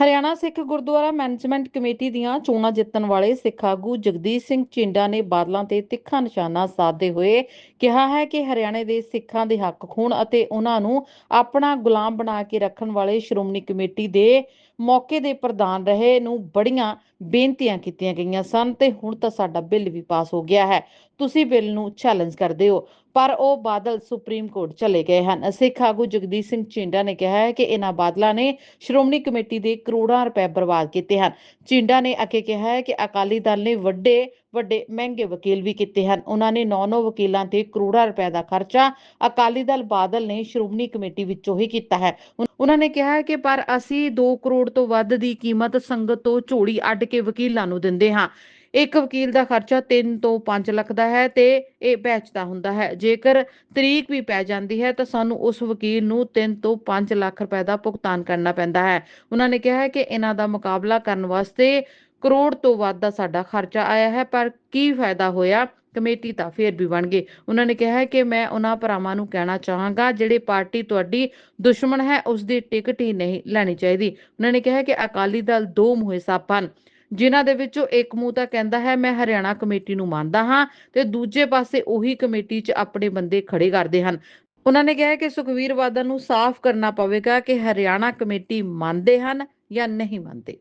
Haryana Sikh Gurdwara management committee ਦੀਆਂ ਚੋਣਾਂ ਜਿੱਤਣ ਵਾਲੇ ਸਿੱਖ ਆਗੂ ਜਗਦੀਸ਼ ਸਿੰਘ ਚਿੰਡਾ ਨੇ ਬਾਦਲਾਂ ਤੇ ਤਿੱਖਾ ਨਿਸ਼ਾਨਾ ਸਾਧਦੇ ਹੋਏ ਕਿਹਾ ਹੈ ਕਿ ਹਰਿਆਣੇ ਦੇ ਸਿੱਖਾਂ ਦੇ ਹੱਕ ਖੂਨ ਅਤੇ ਉਹਨਾਂ ਨੂੰ ਆਪਣਾ ਗੁਲਾਮ ਬਣਾ ਕੇ ਰੱਖਣ ਵਾਲੇ ਸ਼੍ਰੋਮਣੀ ਕਮੇਟੀ ਦੇ ਮੌਕੇ ਦੇ ਪ੍ਰਧਾਨ ਰਹੇ ਨੂੰ ਬੜੀਆਂ ਬੇਨਤੀਆਂ ਕੀਤੀਆਂ ਗਈਆਂ ਸਨ ਤੇ ਹੁਣ ਤਾਂ ਸਾਡਾ ਬਿੱਲ ਵੀ ਪਾਸ ਹੋ ਗਿਆ ਹੈ। ਤੁਸੀਂ ਬਿੱਲ ਨੂੰ ਚੈਲੰਜ ਕਰਦੇ ਹੋ, ਪਰ ਉਹ ਬਾਦਲ ਸੁਪਰੀਮ ਕੋਰਟ ਚਲੇ ਗਏ ਹਨ। ਸਿੱਖ ਆਗੂ ਜਗਦੀਸ਼ ਸਿੰਘ ਚਿੰਡਾ ਨੇ ਕਿਹਾ ਹੈ ਕਿ ਇਹਨਾਂ ਬਾਦਲਾਂ ਨੇ ਸ਼੍ਰੋਮਣੀ ਕਮੇਟੀ ਦੇ ਕਰੋੜਾਂ ਰੁਪਏ ਬਰਬਾਦ ਕੀਤੇ ਹਨ। ਚਿੰਡਾ ਨੇ ਅੱਗੇ ਕਿਹਾ ਹੈ ਕਿ ਅਕਾਲੀ ਦਲ ਨੇ ਵੱਡੇ ਵੱਡੇ, ਮਹਿੰਗੇ ਵਕੀਲ ਵੀ ਕੀਤੇ ਹਨ। ਉਹਨਾਂ ਨੇ 9-9 ਵਕੀਲਾਂ ਤੇ ਕਰੋੜਾਂ ਰੁਪਏ ਦਾ ਖਰਚਾ ਅਕਾਲੀ ਦਲ ਬਾਦਲ ਨੇ ਸ਼੍ਰੋਮਣੀ ਕਮੇਟੀ ਵਿੱਚੋਂ ਹੀ ਕੀਤਾ ਹੈ। ਉਹਨਾਂ ਨੇ ਕਿਹਾ ਹੈ ਕਿ ਪਰ ਅਸੀਂ 2 ਕਰੋੜ ਤੋਂ ਵੱਧ ਦੀ ਕੀਮਤ ਸੰਗਤ ਤੋਂ ਝੋਲੀ ਅੱਡ ਕੇ ਵਕੀਲਾਂ ਨੂੰ ਦਿੰਦੇ ਹਾਂ। ਇੱਕ ਵਕੀਲ ਦਾ ਖਰਚਾ 3 ਤੋਂ 5 ਲੱਖ ਦਾ ਹੈ ਤੇ ਇਹ ਬੈਚ ਦਾ ਹੁੰਦਾ ਹੈ। ਜੇਕਰ ਤਰੀਕ ਵੀ ਪੈ ਜਾਂਦੀ ਹੈ ਤਾਂ ਸਾਨੂੰ ਉਸ ਵਕੀਲ ਨੂੰ 3 ਤੋਂ 5 ਲੱਖ ਰੁਪਏ ਦਾ ਭੁਗਤਾਨ ਕਰਨਾ ਪੈਂਦਾ ਹੈ। ਉਹਨਾਂ ਨੇ ਕਿਹਾ ਹੈ ਕਿ ਇਹਨਾਂ ਦਾ ਮੁਕਾਬਲਾ ਕਰਨ ਵਾਸਤੇ ਕਰੋੜ ਤੋਂ ਵੱਧ ਦਾ ਸਾਡਾ ਖਰਚਾ ਆਇਆ ਹੈ, ਪਰ ਕੀ ਫਾਇਦਾ ਹੋਇਆ? ਕਮੇਟੀ ਤਾਂ ਫੇਰ ਵੀ ਬਣ ਗਈ। ਉਹਨਾਂ ਨੇ ਕਿਹਾ ਹੈ ਕਿ ਮੈਂ ਉਹਨਾਂ ਭਰਾਵਾਂ ਨੂੰ ਕਹਿਣਾ ਚਾਹਾਂਗਾ, ਜਿਹੜੇ ਪਾਰਟੀ ਤੁਹਾਡੀ ਦੁਸ਼ਮਣ ਹੈ ਉਸ ਦੀ ਟਿਕਟ ਹੀ ਨਹੀਂ ਲੈਣੀ ਚਾਹੀਦੀ। ਉਹਨਾਂ ਨੇ ਕਿਹਾ ਕਿ ਅਕਾਲੀ ਦਲ ਦੋ ਮੂਹੇ ਸੱਪ ਹਨ। ਜਿਨ੍ਹਾਂ ਦੇ ਵਿੱਚੋਂ ਇੱਕ ਮੂੰਹ ਤਾਂ ਕਹਿੰਦਾ ਹੈ, ਮੈਂ ਹਰਿਆਣਾ ਕਮੇਟੀ ਨੂੰ ਮੰਨਦਾ ਹਾਂ ਤੇ ਦੂਜੇ ਪਾਸੇ ਉਹੀ ਕਮੇਟੀ 'ਚ ਆਪਣੇ ਬੰਦੇ ਖੜੇ ਕਰਦੇ ਹਨ। ਉਹਨਾਂ ਨੇ ਕਿਹਾ ਕਿ ਸੁਖਵੀਰ ਬਾਦਲ ਨੂੰ ਸਾਫ਼ ਕਰਨਾ ਪਵੇਗਾ ਕਿ ਹਰਿਆਣਾ ਕਮੇਟੀ ਮੰਨਦੇ ਹਨ ਜਾਂ ਨਹੀਂ ਮੰਨਦੇ।